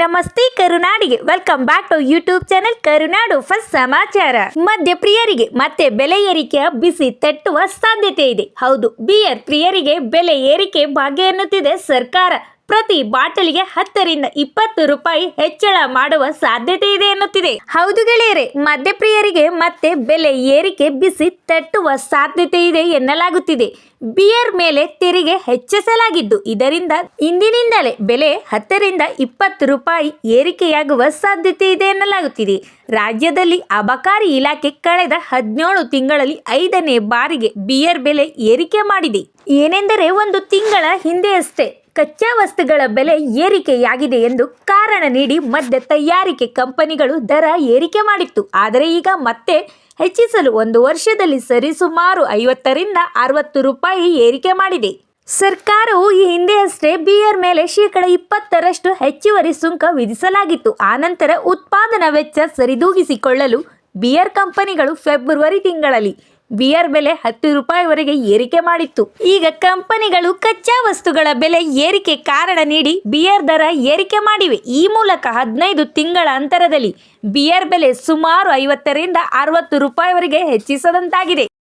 ನಮಸ್ತೆ ಕರುನಾಡಿಗೆ. Welcome back to YouTube channel Karunadu first ಸಮಾಚಾರ. ಮದ್ಯ ಪ್ರಿಯರಿಗೆ ಮತ್ತೆ ಬೆಲೆ ಏರಿಕೆಯ ಬಿಸಿ ತಟ್ಟುವ ಸಾಧ್ಯತೆ ಇದೆ. ಹೌದು, ಬಿಯರ್ ಪ್ರಿಯರಿಗೆ ಬೆಲೆ ಏರಿಕೆ ಭಾಗ್ಯ ಎನ್ನುತ್ತಿದೆ ಸರ್ಕಾರ. ಪ್ರತಿ ಬಾಟಲಿಗೆ ಹತ್ತರಿಂದ ಇಪ್ಪತ್ತು ರೂಪಾಯಿ ಹೆಚ್ಚಳ ಮಾಡುವ ಸಾಧ್ಯತೆ ಇದೆ ಎನ್ನುತ್ತಿದೆ. ಹೌದು ಗೆಳೆಯರೆ, ಮದ್ಯಪ್ರಿಯರಿಗೆ ಮತ್ತೆ ಬೆಲೆ ಏರಿಕೆ ಬಿಸಿ ತಟ್ಟುವ ಸಾಧ್ಯತೆ ಇದೆ ಎನ್ನಲಾಗುತ್ತಿದೆ. ಬಿಯರ್ ಮೇಲೆ ತೆರಿಗೆ ಹೆಚ್ಚಿಸಲಾಗಿದ್ದು, ಇದರಿಂದ ಇಂದಿನಿಂದಲೇ ಬೆಲೆ ಹತ್ತರಿಂದ ಇಪ್ಪತ್ತು ರೂಪಾಯಿ ಏರಿಕೆಯಾಗುವ ಸಾಧ್ಯತೆ ಇದೆ ಎನ್ನಲಾಗುತ್ತಿದೆ. ರಾಜ್ಯದಲ್ಲಿ ಅಬಕಾರಿ ಇಲಾಖೆ ಕಳೆದ ಹದಿನೇಳು ತಿಂಗಳಲ್ಲಿ ಐದನೇ ಬಾರಿಗೆ ಬಿಯರ್ ಬೆಲೆ ಏರಿಕೆ ಮಾಡಿದೆ. ಏನೆಂದರೆ ಒಂದು ತಿಂಗಳ ಹಿಂದೆಯಷ್ಟೇ. ಕಚ್ಚಾ ವಸ್ತುಗಳ ಬೆಲೆ ಏರಿಕೆಯಾಗಿದೆ ಎಂದು ಕಾರಣ ನೀಡಿ ಮದ್ಯ ತಯಾರಿಕೆ ಕಂಪನಿಗಳು ದರ ಏರಿಕೆ ಮಾಡಿತ್ತು. ಆದರೆ ಈಗ ಮತ್ತೆ ಹೆಚ್ಚಿಸಲು ಒಂದು ವರ್ಷದಲ್ಲಿ ಸರಿಸುಮಾರು ಐವತ್ತರಿಂದ ಅರವತ್ತು ರೂಪಾಯಿ ಏರಿಕೆ ಮಾಡಿದೆ. ಸರ್ಕಾರವು ಈ ಹಿಂದೆಯಷ್ಟೇ ಬಿಯರ್ ಮೇಲೆ ಶೇಕಡ ಇಪ್ಪತ್ತರಷ್ಟು ಹೆಚ್ಚುವರಿ ಸುಂಕ ವಿಧಿಸಲಾಗಿತ್ತು. ಆನಂತರ ಉತ್ಪಾದನಾ ವೆಚ್ಚ ಸರಿದೂಗಿಸಿಕೊಳ್ಳಲು ಬಿಯರ್ ಕಂಪನಿಗಳು ಫೆಬ್ರವರಿ ತಿಂಗಳಲ್ಲಿ ಬಿಯರ್ ಬೆಲೆ ಹತ್ತು ರೂಪಾಯಿವರೆಗೆ ಏರಿಕೆ ಮಾಡಿತ್ತು. ಈಗ ಕಂಪನಿಗಳು ಕಚ್ಚಾ ವಸ್ತುಗಳ ಬೆಲೆ ಏರಿಕೆ ಕಾರಣ ನೀಡಿ ಬಿಯರ್ ದರ ಏರಿಕೆ ಮಾಡಿವೆ. ಈ ಮೂಲಕ ಹದಿನೈದು ತಿಂಗಳ ಅಂತರದಲ್ಲಿ ಬಿಯರ್ ಬೆಲೆ ಸುಮಾರು ಐವತ್ತರಿಂದ ಅರವತ್ತು ರೂಪಾಯಿವರೆಗೆ ಹೆಚ್ಚಿಸದಂತಾಗಿದೆ.